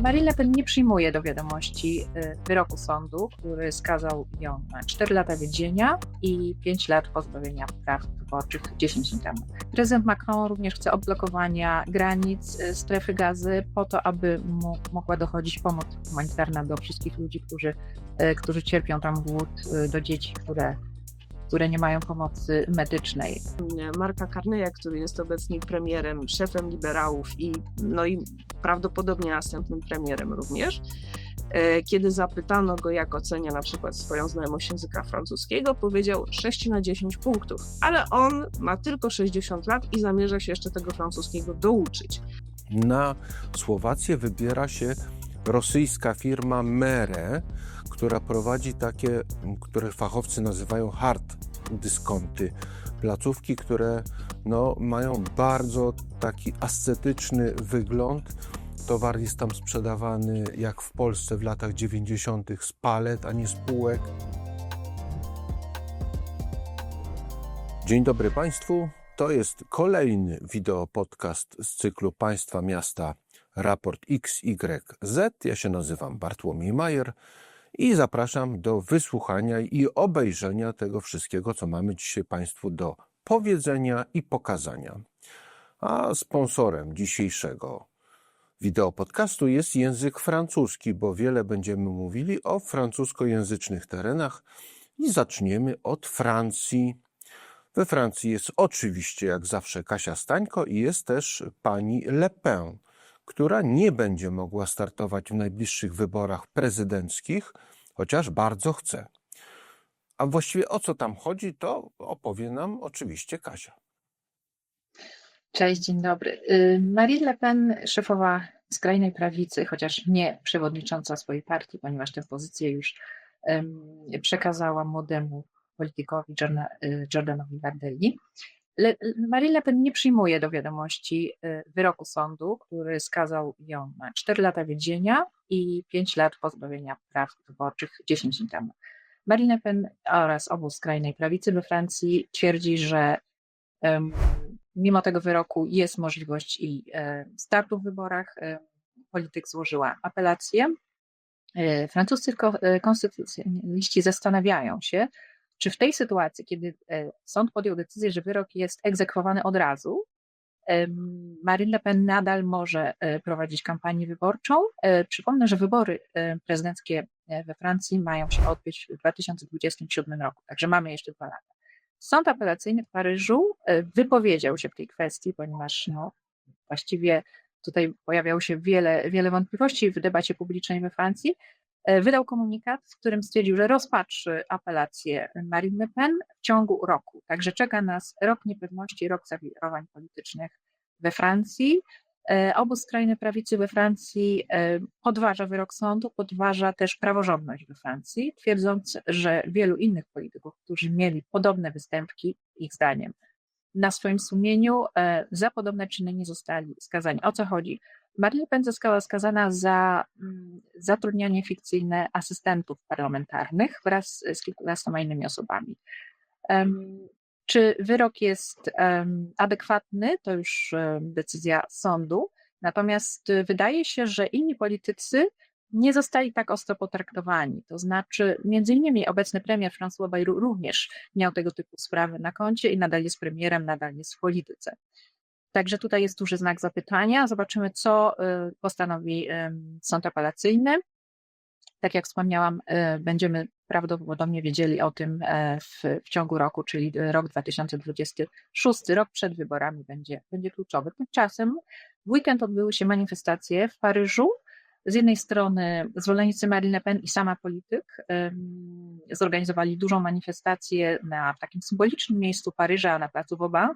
Marine Le Pen nie przyjmuje do wiadomości y, wyroku sądu, który skazał ją na 4 lata więzienia i 5 lat pozbawienia praw wyborczych 10 dni temu. Prezydent Macron również chce odblokowania granic y, strefy gazy po to, aby mogła dochodzić pomoc humanitarna do wszystkich ludzi, którzy, y, którzy cierpią tam głód, do dzieci, które które nie mają pomocy medycznej. Marka Carneya, który jest obecnie premierem, szefem liberałów i, no i prawdopodobnie następnym premierem również, e, kiedy zapytano go, jak ocenia na przykład swoją znajomość języka francuskiego, powiedział 6 na 10 punktów, ale on ma tylko 60 lat i zamierza się jeszcze tego francuskiego douczyć. Na Słowację wybiera się rosyjska firma Mere, która prowadzi takie, które fachowcy nazywają hard dyskonty. Placówki, które no, mają bardzo taki ascetyczny wygląd. Towar jest tam sprzedawany jak w Polsce w latach 90. z palet, a nie z półek. Dzień dobry Państwu. To jest kolejny wideo podcast z cyklu Państwa Miasta Raport XYZ. Ja się nazywam Bartłomiej Majer i zapraszam do wysłuchania i obejrzenia tego wszystkiego, co mamy dzisiaj Państwu do powiedzenia i pokazania. A sponsorem dzisiejszego wideo podcastu jest język francuski, bo wiele będziemy mówili o francuskojęzycznych terenach i zaczniemy od Francji. We Francji jest oczywiście, jak zawsze, Kasia Stańko i jest też pani Le Pen która nie będzie mogła startować w najbliższych wyborach prezydenckich, chociaż bardzo chce. A właściwie o co tam chodzi, to opowie nam oczywiście Kasia. Cześć, dzień dobry. Y, Marine Le Pen, szefowa skrajnej prawicy, chociaż nie przewodnicząca swojej partii, ponieważ tę pozycję już przekazała młodemu politykowi y, Jordanowi Bardelli. Le, Le Pen nie przyjmuje do wiadomości y, wyroku sądu, który skazał ją na 4 lata więzienia i 5 lat pozbawienia praw wyborczych 10 dni temu. Marine Le Pen oraz obóz skrajnej prawicy we Francji twierdzi, że um, mimo tego wyroku jest możliwość i um, startu w wyborach. Um, polityk złożyła apelację. E, francuscy konstytucjoniści zastanawiają się, czy w tej sytuacji, kiedy e, sąd podjął decyzję, że wyrok jest egzekwowany od razu, Marine Le Pen nadal może e, prowadzić kampanię wyborczą. E, przypomnę, że wybory prezydenckie we Francji mają się odbyć w 2027 roku, także mamy jeszcze dwa lata. Sąd apelacyjny w Paryżu wypowiedział się w tej kwestii, ponieważ no, właściwie tutaj pojawiało się wiele, wiele wątpliwości w debacie publicznej we Francji. E, wydał komunikat, w którym stwierdził, że rozpatrzy apelację Marine Le Pen w ciągu roku. Także czeka nas rok niepewności, rok zawirowań politycznych we Francji. E, obóz skrajnej prawicy we Francji e, podważa wyrok sądu, podważa też praworządność we Francji, twierdząc, że wielu innych polityków, którzy mieli podobne występki, ich zdaniem, na swoim sumieniu za podobne czyny nie zostali skazani. O co chodzi? Marine Le Pen została skazana za mm, zatrudnianie fikcyjne asystentów parlamentarnych wraz z kilkunastoma innymi osobami. Czy wyrok jest adekwatny, to już decyzja sądu, natomiast wydaje się, że inni politycy nie zostali tak ostro potraktowani. To znaczy, między innymi obecny premier François Bayrou również miał tego typu sprawy na koncie i nadal jest premierem, nadal jest w polityce. Także tutaj jest duży znak zapytania. Zobaczymy, co y, postanowi sąd apelacyjny. Tak jak wspomniałam, y, będziemy prawdopodobnie wiedzieli o tym e, w, w ciągu roku, czyli rok 2026, rok przed wyborami będzie, będzie kluczowy. Tymczasem w weekend odbyły się manifestacje w Paryżu. Z jednej strony zwolennicy Marine Le Pen i sama polityk zorganizowali dużą manifestację na takim symbolicznym miejscu Paryża, na placu Vauban,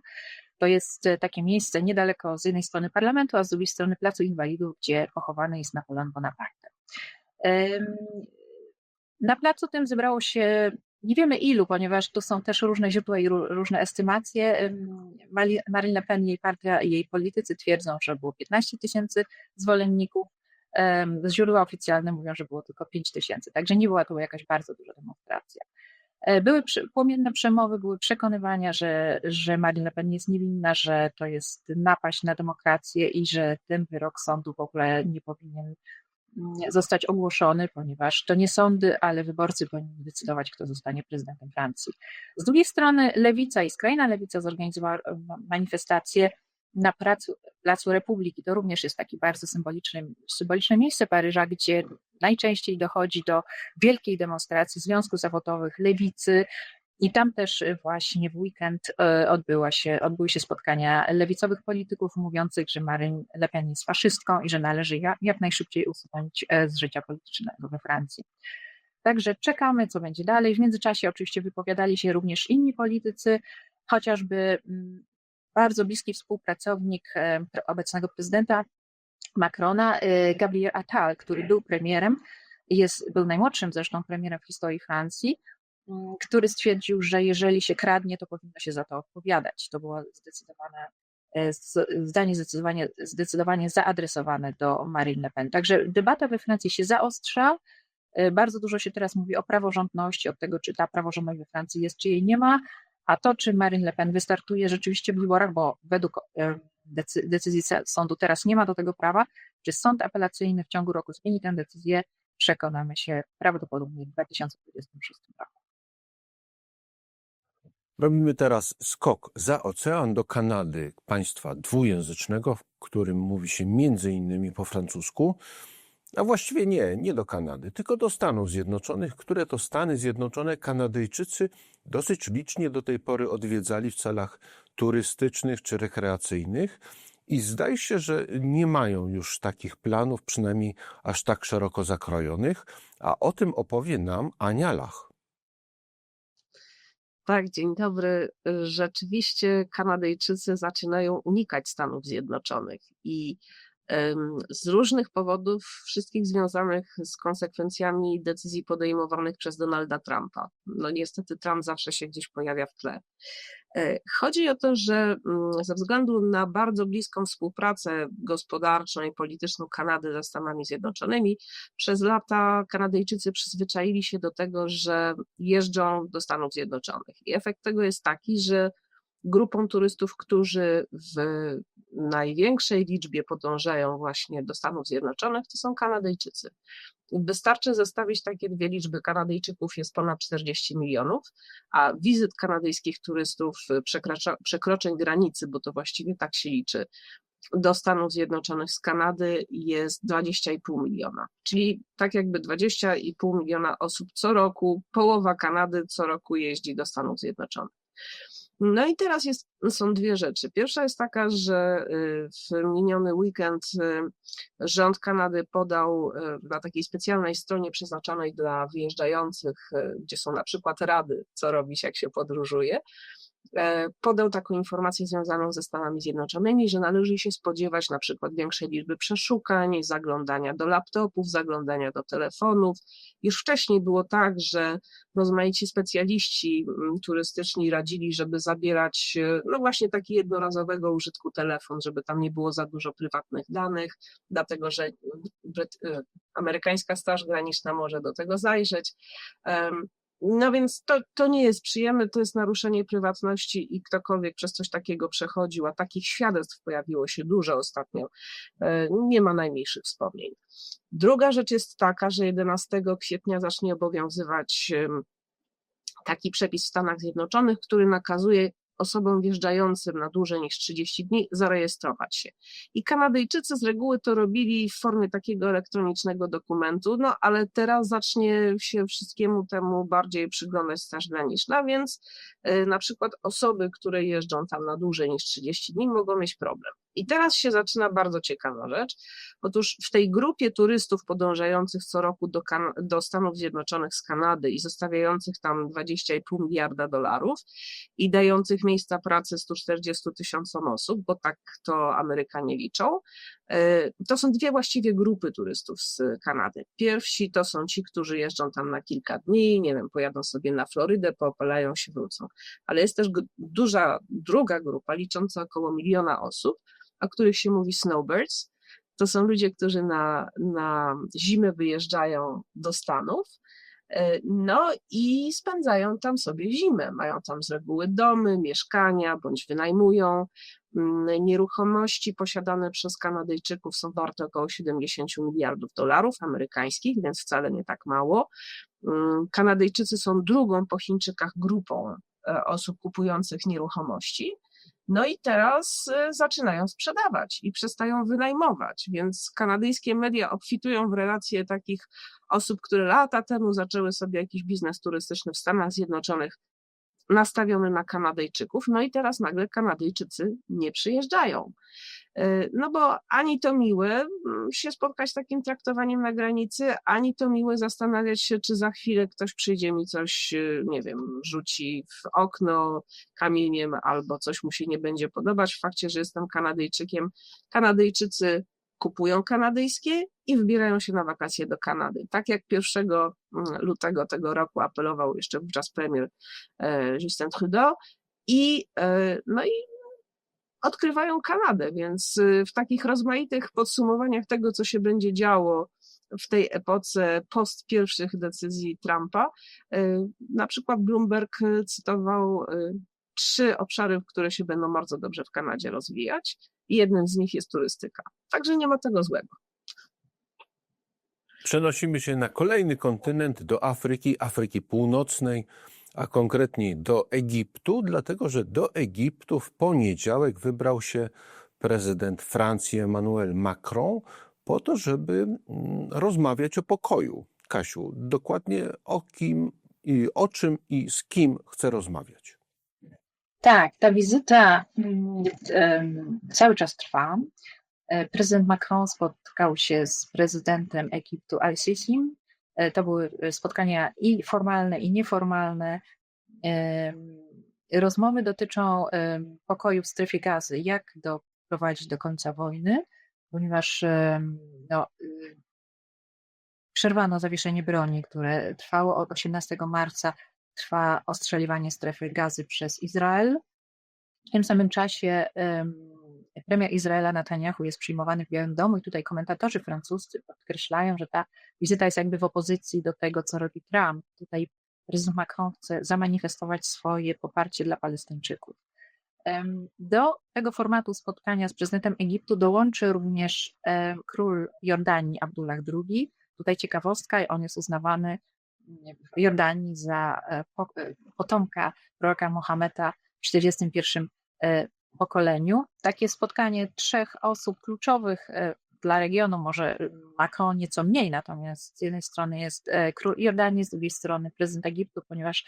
to jest e, takie miejsce niedaleko z jednej strony parlamentu, a z drugiej strony Placu Inwalidów, gdzie pochowany jest Napoleon Bonaparte. Na placu tym zebrało się nie wiemy ilu, ponieważ tu są też różne źródła i różne estymacje. Marine Le Pen jej partia i jej politycy twierdzą, że było 15 tysięcy zwolenników. Źródła oficjalne mówią, że było tylko 5 tysięcy, także nie była to jakaś bardzo duża demonstracja. E, były płomienne przemowy, były przekonywania, że, że Marine Le Pen jest niewinna, że to jest napaść na demokrację i że ten wyrok sądu w ogóle nie powinien mm, zostać ogłoszony, ponieważ to nie sądy, ale wyborcy powinni decydować, kto zostanie prezydentem Francji. Z drugiej strony lewica i skrajna lewica zorganizowała manifestację na placu, placu Republiki. To również jest takie bardzo symboliczne, symboliczne miejsce Paryża, gdzie najczęściej dochodzi do wielkiej demonstracji związków zawodowych, lewicy, i tam też y, właśnie w weekend y, odbyła się, odbyły się spotkania lewicowych polityków mówiących, że Marine Le Pen jest faszystką i że należy jak najszybciej usunąć e, z życia politycznego we Francji. Także czekamy, co będzie dalej. W międzyczasie oczywiście wypowiadali się również inni politycy, chociażby mm, bardzo bliski współpracownik e, obecnego prezydenta Macrona, e, Gabriel Attal, który był premierem, jest, był najmłodszym zresztą premierem w historii Francji, Mm, który stwierdził, że jeżeli się kradnie, to powinno się za to odpowiadać. To było zdecydowane e, zdanie zdecydowanie, zdecydowanie zaadresowane do Marine Le Pen. Także debata we Francji się zaostrza. Bardzo dużo się teraz mówi o praworządności, od tego, czy ta praworządność we Francji jest, czy jej nie ma, a to, czy Marine Le Pen wystartuje rzeczywiście w wyborach, bo według e, decyzji sądu teraz nie ma do tego prawa, czy sąd apelacyjny w ciągu roku zmieni tę decyzję, przekonamy się prawdopodobnie w 2026 roku. Robimy teraz skok za ocean do Kanady, państwa dwujęzycznego, w którym mówi się między innymi po francusku, a właściwie nie, nie do Kanady, tylko do Stanów Zjednoczonych, które to Stany Zjednoczone Kanadyjczycy dosyć licznie do tej pory odwiedzali w celach turystycznych czy rekreacyjnych. I zdaje się, że nie mają już takich planów, przynajmniej aż tak szeroko zakrojonych, a o tym opowie nam Ania Lach. Tak, dzień dobry. Rzeczywiście Kanadyjczycy zaczynają unikać Stanów Zjednoczonych i z różnych powodów, wszystkich związanych z konsekwencjami decyzji podejmowanych przez Donalda Trumpa. No niestety Trump zawsze się gdzieś pojawia w tle. E, chodzi o to, że mm, ze względu na bardzo bliską współpracę gospodarczą i polityczną Kanady ze Stanami Zjednoczonymi, przez lata Kanadyjczycy przyzwyczaili się do tego, że jeżdżą do Stanów Zjednoczonych. I efekt tego jest taki, że grupą turystów, którzy w największej liczbie podążają właśnie do Stanów Zjednoczonych, to są Kanadyjczycy. Wystarczy zestawić takie dwie liczby. Kanadyjczyków jest ponad 40 milionów, a wizyt kanadyjskich turystów, przekroczeń granicy, bo to właściwie tak się liczy, do Stanów Zjednoczonych z Kanady jest 20,5 miliona. Czyli tak jakby 20,5 miliona osób co roku, połowa Kanady co roku jeździ do Stanów Zjednoczonych. No i teraz jest, są dwie rzeczy. Pierwsza jest taka, że y, w miniony weekend y, rząd Kanady podał y, na takiej specjalnej stronie przeznaczonej dla wyjeżdżających, gdzie są na przykład rady, co robić, jak się podróżuje, podał taką informację związaną ze Stanami Zjednoczonymi, że należy się spodziewać na przykład większej liczby przeszukań, zaglądania do laptopów, zaglądania do telefonów. Już wcześniej było tak, że rozmaici specjaliści mm, turystyczni radzili, żeby zabierać e, no właśnie taki jednorazowego użytku telefon, żeby tam nie było za dużo prywatnych danych, dlatego że e, amerykańska Straż Graniczna może do tego zajrzeć. No więc to, to nie jest przyjemne, to jest naruszenie prywatności i ktokolwiek przez coś takiego przechodził, a takich świadectw pojawiło się dużo ostatnio, e, nie ma najmniejszych wspomnień. Druga rzecz jest taka, że 11 kwietnia zacznie obowiązywać taki przepis w Stanach Zjednoczonych, który nakazuje osobom wjeżdżającym na dłużej niż 30 dni zarejestrować się. I Kanadyjczycy z reguły to robili w formie takiego elektronicznego dokumentu, no ale teraz zacznie się wszystkiemu temu bardziej przyglądać Straż Graniczna, więc y, na przykład osoby, które jeżdżą tam na dłużej niż 30 dni mogą mieć problem. I teraz się zaczyna bardzo ciekawa rzecz. Otóż w tej grupie turystów podążających co roku do, kan- do Stanów Zjednoczonych z Kanady i zostawiających tam 20,5 miliarda dolarów i dających miejsca pracy 140 tysiącom osób, bo tak to Amerykanie liczą, e, to są dwie właściwie grupy turystów z Kanady. Pierwsi to są ci, którzy jeżdżą tam na kilka dni, nie wiem, pojadą sobie na Florydę, poopalają się, wrócą. Ale jest też duża druga grupa, licząca około miliona osób, o których się mówi snowbirds. To są ludzie, którzy na, na zimę wyjeżdżają do Stanów, e, no i spędzają tam sobie zimę. Mają tam z reguły domy, mieszkania bądź wynajmują. Mm, Nieruchomości posiadane przez Kanadyjczyków są warte około 70 miliardów dolarów amerykańskich, więc wcale nie tak mało. Mm, Kanadyjczycy są drugą po Chińczykach grupą e, osób kupujących nieruchomości. No i teraz e, zaczynają sprzedawać i przestają wynajmować, więc kanadyjskie media obfitują w relacje takich osób, które lata temu zaczęły sobie jakiś biznes turystyczny w Stanach Zjednoczonych nastawiony na Kanadyjczyków, no i teraz nagle Kanadyjczycy nie przyjeżdżają. E, No bo ani to miłe mm, się spotkać z takim traktowaniem na granicy, ani to miłe zastanawiać się, czy za chwilę ktoś przyjdzie mi coś, e, nie wiem, rzuci w okno kamieniem albo coś mu się nie będzie podobać w fakcie, że jestem Kanadyjczykiem. Kanadyjczycy kupują kanadyjskie i wybierają się na wakacje do Kanady. Tak jak 1 lutego tego roku apelował jeszcze wówczas premier e, Justin Trudeau i no i odkrywają Kanadę, więc y, w takich rozmaitych podsumowaniach tego, co się będzie działo w tej epoce post pierwszych decyzji Trumpa, y, na przykład Bloomberg cytował y, trzy obszary, które się będą bardzo dobrze w Kanadzie rozwijać i jednym z nich jest turystyka. Także nie ma tego złego. Przenosimy się na kolejny kontynent, do Afryki, Afryki Północnej, a konkretniej do Egiptu, dlatego że do Egiptu w poniedziałek wybrał się prezydent Francji Emmanuel Macron po to, żeby mm, rozmawiać o pokoju. Kasiu, dokładnie o kim i o czym i z kim chce rozmawiać? Tak, ta wizyta mm, cały czas trwa. E, Prezydent Macron spotkał się z prezydentem Egiptu Al-Sisi. E, To były spotkania i formalne, i nieformalne. Rozmowy dotyczą pokoju w strefie gazy, jak doprowadzić do końca wojny, ponieważ no, y, przerwano zawieszenie broni, które trwało od 18 marca. Trwa ostrzeliwanie strefy gazy przez Izrael. W tym samym czasie premier Izraela Netanyahu jest przyjmowany w Białym Domu i tutaj komentatorzy francuscy podkreślają, że ta wizyta jest jakby w opozycji do tego, co robi Trump. Tutaj prezydent Macron chce zamanifestować swoje poparcie dla Palestyńczyków. Do tego formatu spotkania z prezydentem Egiptu dołączy również król Jordanii Abdullah II. Tutaj ciekawostka, on jest uznawany w Jordanii za e, e, potomka proroka Mohameda w 41 e, pokoleniu. Takie spotkanie trzech osób kluczowych e, dla regionu, może Macron nieco mniej, natomiast z jednej strony jest e, król Jordanii, z drugiej strony prezydent Egiptu, ponieważ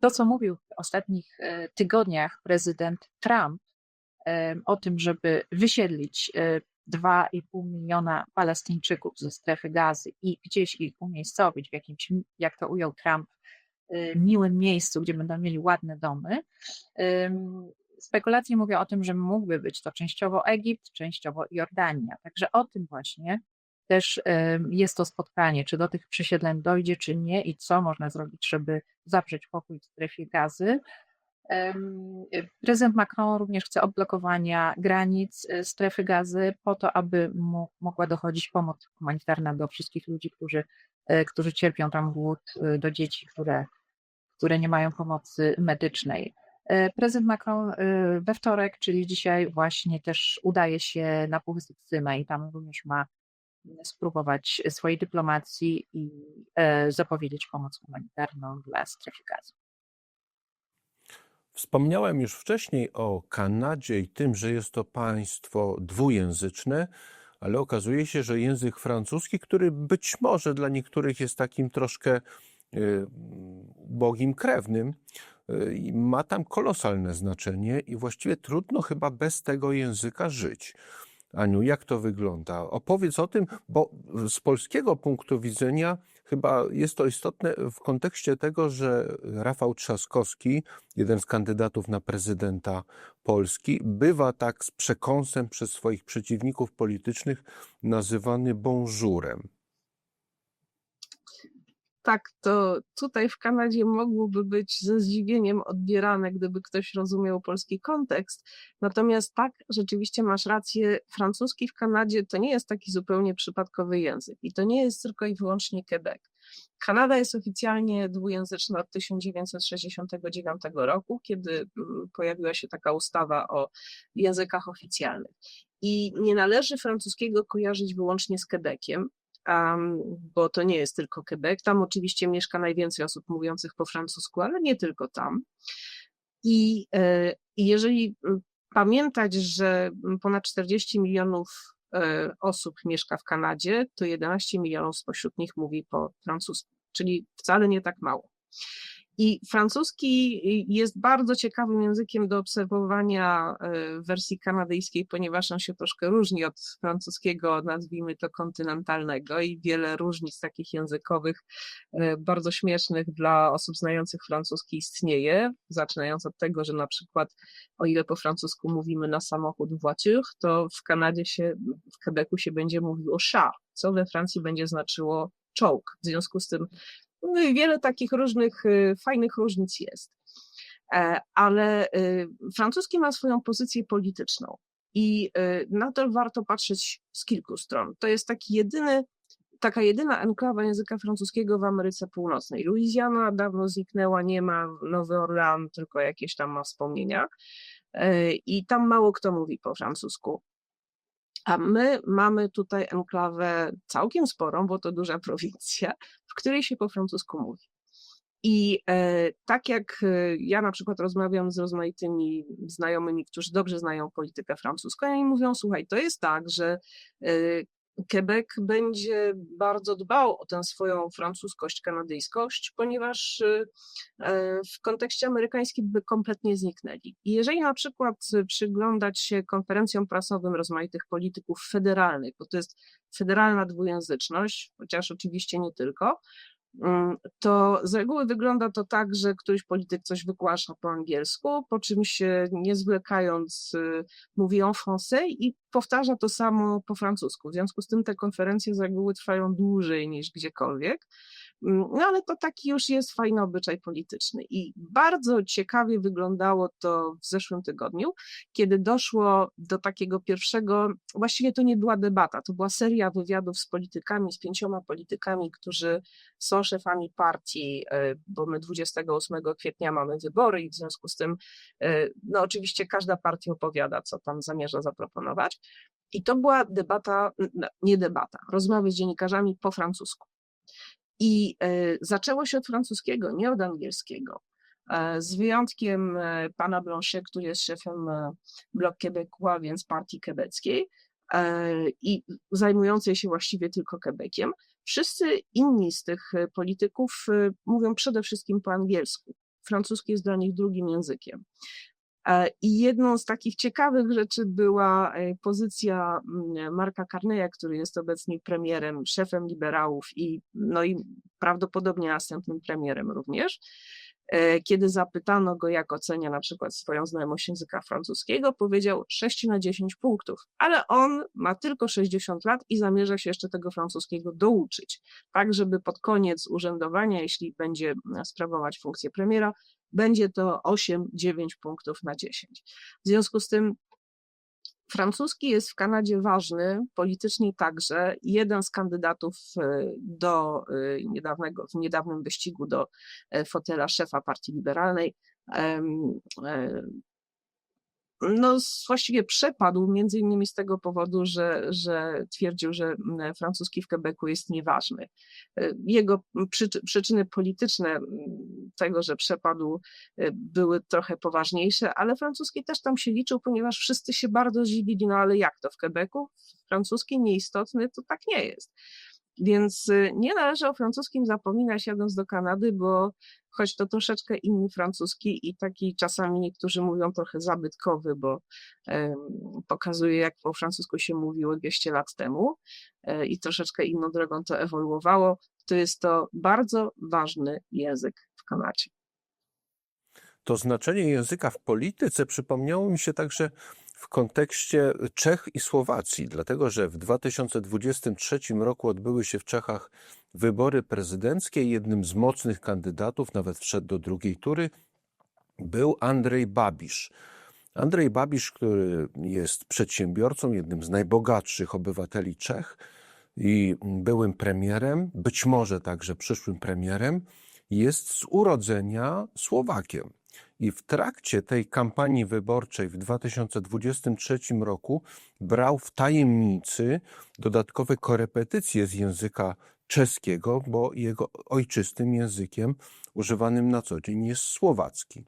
to, co mówił w ostatnich e, tygodniach prezydent Trump o tym, żeby wysiedlić e, 2,5 miliona Palestyńczyków ze strefy gazy i gdzieś ich umiejscowić w jakimś, jak to ujął Trump, miłym miejscu, gdzie będą mieli ładne domy. Spekulacje mówią o tym, że mógłby być to częściowo Egipt, częściowo Jordania. Także o tym właśnie też em, jest to spotkanie, czy do tych przesiedleń dojdzie, czy nie i co można zrobić, żeby zawrzeć pokój w strefie gazy. Prezydent Macron również chce odblokowania granic e, strefy gazy po to, aby mo- mogła dochodzić pomoc humanitarna do wszystkich ludzi, którzy, e, którzy cierpią tam głód, e, do dzieci, które, które nie mają pomocy medycznej. E, Prezydent Macron e, we wtorek, czyli dzisiaj właśnie też udaje się na Półwysep i tam również ma spróbować swojej dyplomacji i e, zapowiedzieć pomoc humanitarną dla strefy gazy. Wspomniałem już wcześniej o Kanadzie i tym, że jest to państwo dwujęzyczne, ale okazuje się, że język francuski, który być może dla niektórych jest takim troszkę y, ubogim krewnym, y, i ma tam kolosalne znaczenie i właściwie trudno chyba bez tego języka żyć. Aniu, jak to wygląda? Opowiedz o tym, bo z polskiego punktu widzenia chyba jest to istotne w kontekście tego, że Rafał Trzaskowski, jeden z kandydatów na prezydenta Polski, bywa tak z przekąsem przez swoich przeciwników politycznych nazywany bonjourem. Tak, to tutaj w Kanadzie mogłoby być ze zdziwieniem odbierane, gdyby ktoś rozumiał polski kontekst. Natomiast tak, rzeczywiście masz rację, francuski w Kanadzie to nie jest taki zupełnie przypadkowy język i to nie jest tylko i wyłącznie Quebec. Kanada jest oficjalnie dwujęzyczna od 1969 roku, kiedy mm, pojawiła się taka ustawa o językach oficjalnych. I nie należy francuskiego kojarzyć wyłącznie z Quebeciem, bo to nie jest tylko Quebec. Tam oczywiście mieszka najwięcej osób mówiących po francusku, ale nie tylko tam. I, e, jeżeli pamiętać, że ponad 40 milionów e, osób mieszka w Kanadzie, to 11 milionów spośród nich mówi po francusku, czyli wcale nie tak mało. I francuski jest bardzo ciekawym językiem do obserwowania w wersji kanadyjskiej, ponieważ on się troszkę różni od francuskiego, nazwijmy to kontynentalnego, i wiele różnic takich językowych, e, bardzo śmiesznych dla osób znających francuski istnieje. Zaczynając od tego, że na przykład, o ile po francusku mówimy na samochód voiture, to w Kanadzie się, w Quebecu się będzie mówiło char, co we Francji będzie znaczyło czołg. W związku z tym wiele takich różnych y, fajnych różnic jest. E, ale y, francuski ma swoją pozycję polityczną i y, na to warto patrzeć z kilku stron. To jest taki jedyny, taka jedyna enklawa języka francuskiego w Ameryce Północnej. Louisiana dawno zniknęła, nie ma Nowy Orlean, tylko jakieś tam ma wspomnienia. E, I tam mało kto mówi po francusku. A my mamy tutaj enklawę całkiem sporą, bo to duża prowincja, w której się po francusku mówi. I e, tak jak e, ja na przykład rozmawiam z rozmaitymi znajomymi, którzy dobrze znają politykę francuską, i mówią: Słuchaj, to jest tak, że e, Quebec będzie bardzo dbał o tę swoją francuskość, kanadyjskość, ponieważ y, e, w kontekście amerykańskim by kompletnie zniknęli. I jeżeli na przykład przyglądać się konferencjom prasowym rozmaitych polityków federalnych, bo to jest federalna dwujęzyczność, chociaż oczywiście nie tylko, to z reguły wygląda to tak, że któryś polityk coś wygłasza po angielsku, po czym się nie zwlekając y, mówi en français i powtarza to samo po francusku. W związku z tym te konferencje z reguły trwają dłużej niż gdziekolwiek. Mm, no ale to taki już jest fajny obyczaj polityczny. I bardzo ciekawie wyglądało to w zeszłym tygodniu, kiedy doszło do takiego pierwszego, właściwie to nie była debata, to była seria wywiadów z politykami, z pięcioma politykami, którzy są szefami partii, e, bo my 28 kwietnia mamy wybory i w związku z tym, e, no oczywiście każda partia opowiada, co tam zamierza zaproponować. I to była debata, nie debata, rozmowy z dziennikarzami po francusku. I e, zaczęło się od francuskiego, nie od angielskiego. E, z wyjątkiem e, pana Blanchet, który jest szefem Bloc Québécois, więc partii quebeckiej i zajmującej się właściwie tylko Quebeciem. Wszyscy inni z tych polityków mówią przede wszystkim po angielsku. Francuski jest dla nich drugim językiem. E, I jedną z takich ciekawych rzeczy była e, pozycja mm, Marka Carneya, który jest obecnie premierem, szefem liberałów i, no i prawdopodobnie następnym premierem również. E, kiedy zapytano go, jak ocenia na przykład swoją znajomość języka francuskiego, powiedział 6 na 10 punktów, ale on ma tylko 60 lat i zamierza się jeszcze tego francuskiego douczyć, tak żeby pod koniec urzędowania, jeśli będzie sprawować funkcję premiera, będzie to 8-9 punktów na 10. W związku z tym francuski jest w Kanadzie ważny, politycznie także. Jeden z kandydatów e, do e, niedawnego, w niedawnym wyścigu do e, fotela szefa Partii Liberalnej no, właściwie przepadł, między innymi z tego powodu, że, że twierdził, że mm, francuski w Quebecu jest nieważny. E, jego przyczyny polityczne mm, tego, że przepadł, e, były trochę poważniejsze, ale francuski też tam się liczył, ponieważ wszyscy się bardzo zdziwili, no ale jak to w Quebecu? Francuski nieistotny, to tak nie jest. Więc y, nie należy o francuskim zapominać jadąc do Kanady, bo choć to troszeczkę inny francuski i taki czasami niektórzy mówią trochę zabytkowy, bo pokazuje jak po francusku się mówiło 200 lat temu e, i troszeczkę inną drogą to ewoluowało, to jest to bardzo ważny język w Kanadzie. To znaczenie języka w polityce przypomniało mi się także w kontekście Czech i Słowacji, dlatego że w 2023 roku odbyły się w Czechach wybory prezydenckie jednym z mocnych kandydatów, nawet wszedł do drugiej tury, był Andrzej Babisz. Andrzej Babisz, który jest przedsiębiorcą, jednym z najbogatszych obywateli Czech i byłym premierem, być może także przyszłym premierem, jest z urodzenia Słowakiem. I w trakcie tej kampanii wyborczej w 2023 roku brał w tajemnicy dodatkowe korepetycje z języka czeskiego, bo jego ojczystym językiem używanym na co dzień jest słowacki.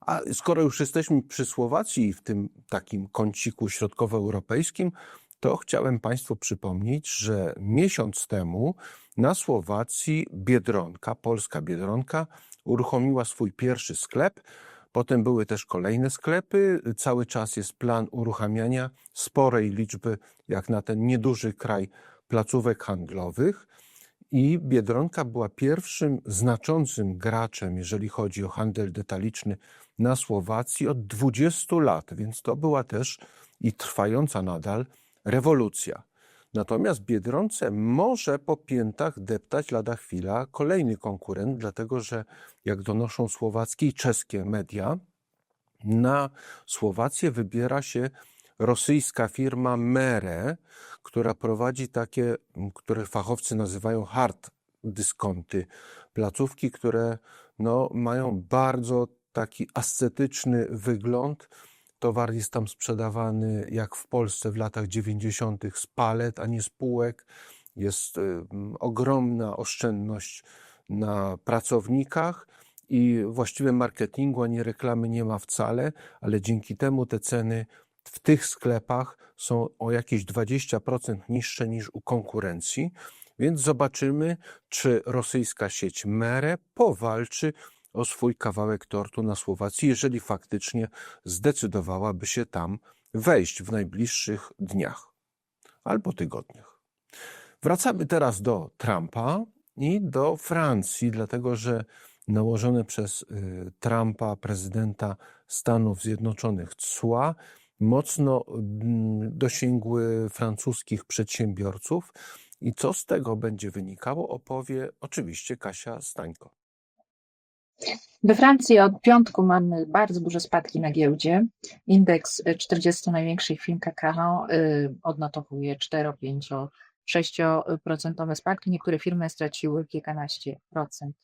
A skoro już jesteśmy przy Słowacji w tym takim kąciku środkowoeuropejskim, to chciałem Państwu przypomnieć, że miesiąc temu na Słowacji Biedronka, polska Biedronka, uruchomiła swój pierwszy sklep. Potem były też kolejne sklepy. Cały czas jest plan uruchamiania sporej liczby, jak na ten nieduży kraj, placówek handlowych. I Biedronka była pierwszym znaczącym graczem, jeżeli chodzi o handel detaliczny na Słowacji od 20 lat, więc to była też i trwająca nadal rewolucja. Natomiast Biedronce może po piętach deptać lada chwila kolejny konkurent, dlatego że jak donoszą słowackie i czeskie media, na Słowację wybiera się rosyjska firma Mere, która prowadzi takie, które fachowcy nazywają hard dyskonty, placówki, które no, mają bardzo taki ascetyczny wygląd. Towar jest tam sprzedawany jak w Polsce w latach 90. z palet, a nie z półek. Jest y, ogromna oszczędność na pracownikach i właściwie marketingu ani reklamy nie ma wcale, ale dzięki temu te ceny w tych sklepach są o jakieś 20% niższe niż u konkurencji. Więc zobaczymy, czy rosyjska sieć Mere powalczy o swój kawałek tortu na Słowacji, jeżeli faktycznie zdecydowałaby się tam wejść w najbliższych dniach albo tygodniach. Wracamy teraz do Trumpa i do Francji, dlatego że nałożone przez y, Trumpa, prezydenta Stanów Zjednoczonych, cła mocno mm, dosięgły francuskich przedsiębiorców. I co z tego będzie wynikało, opowie oczywiście Kasia Stańko. We Francji od piątku mamy bardzo duże spadki na giełdzie. Indeks 40 największych firm kakao y, odnotowuje 4, 5, 6% spadki. Niektóre firmy straciły kilkanaście procent.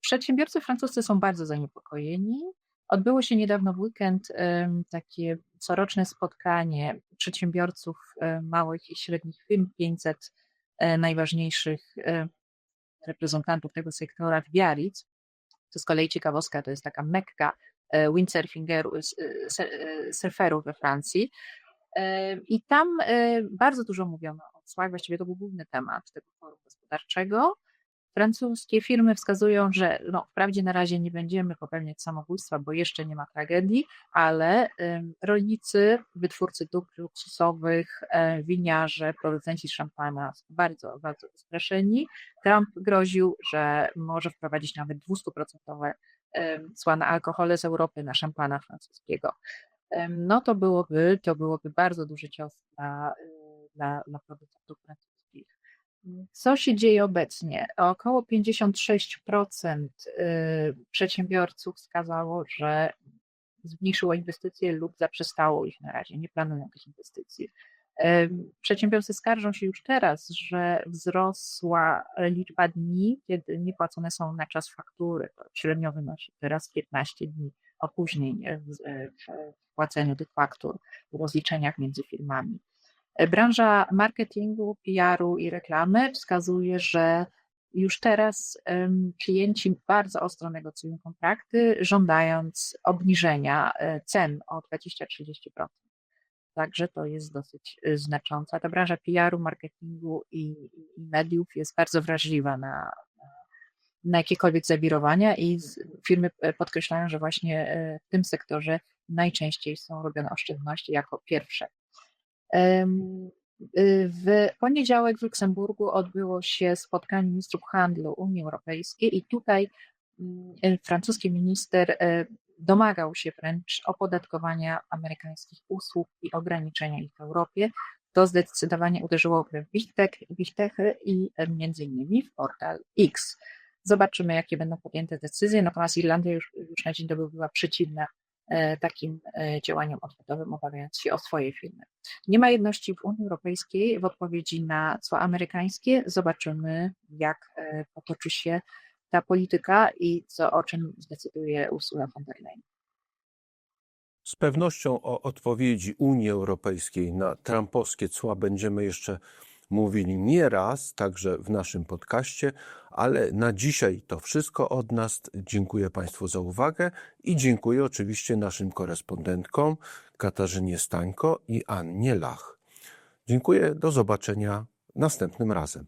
Przedsiębiorcy francuscy są bardzo zaniepokojeni. Odbyło się niedawno w weekend takie coroczne spotkanie przedsiębiorców małych i średnich firm, 500 e, najważniejszych reprezentantów tego sektora w Biarritz. To z kolei ciekawostka, to jest taka mekka e, windsurferów we Francji. I tam bardzo dużo mówiono o cłach, właściwie to był główny temat tego forum gospodarczego. Francuskie firmy wskazują, że no, wprawdzie na razie nie będziemy popełniać samobójstwa, bo jeszcze nie ma tragedii, ale rolnicy, wytwórcy dóbr luksusowych, e, winiarze, producenci szampana są bardzo, bardzo zastraszeni. Trump groził, że może wprowadzić nawet 200% cła na alkohole z Europy, na szampana francuskiego. No to byłoby, to byłoby bardzo duży cios y, dla, dla producentów francuskich. Co się dzieje obecnie? Około 56% y, przedsiębiorców wskazało, że zmniejszyło inwestycje lub zaprzestało ich na razie, nie planują tych inwestycji. Przedsiębiorcy skarżą się już teraz, że wzrosła liczba dni, kiedy niepłacone są na czas faktury. To średnio wynosi teraz 15 dni opóźnień w płaceniu tych faktur, w rozliczeniach między firmami. Branża marketingu, PR-u i reklamy wskazuje, że już teraz klienci bardzo ostro negocjują kontrakty, żądając obniżenia e, cen o 20-30%. Także to jest dosyć e, znacząca. Ta branża PR-u, marketingu i, i mediów jest bardzo wrażliwa na, na jakiekolwiek zawirowania i firmy e, podkreślają, że właśnie w tym sektorze najczęściej są robione oszczędności jako pierwsze w poniedziałek w Luksemburgu odbyło się spotkanie ministrów handlu Unii Europejskiej i tutaj mm, francuski minister e, domagał się wręcz opodatkowania amerykańskich usług i ograniczenia ich w Europie. To zdecydowanie uderzyłoby w ich, tech, w ich techy i e, między innymi w portal X. Zobaczymy, jakie będą podjęte decyzje. Natomiast Irlandia już, już na dzień dobry była przeciwna takim e, działaniom odwetowym, obawiając się o swoje firmy. Nie ma jedności w Unii Europejskiej w odpowiedzi na cła amerykańskie. Zobaczymy, jak e, potoczy się ta polityka i co o czym zdecyduje Ursula von der Leyen. Z pewnością o odpowiedzi Unii Europejskiej na trumpowskie cła będziemy jeszcze mówili nie raz, także w naszym podcaście, ale na dzisiaj to wszystko od nas. Dziękuję Państwu za uwagę i dziękuję oczywiście naszym korespondentkom Katarzynie Stańko i Annie Lach. Dziękuję, do zobaczenia następnym razem.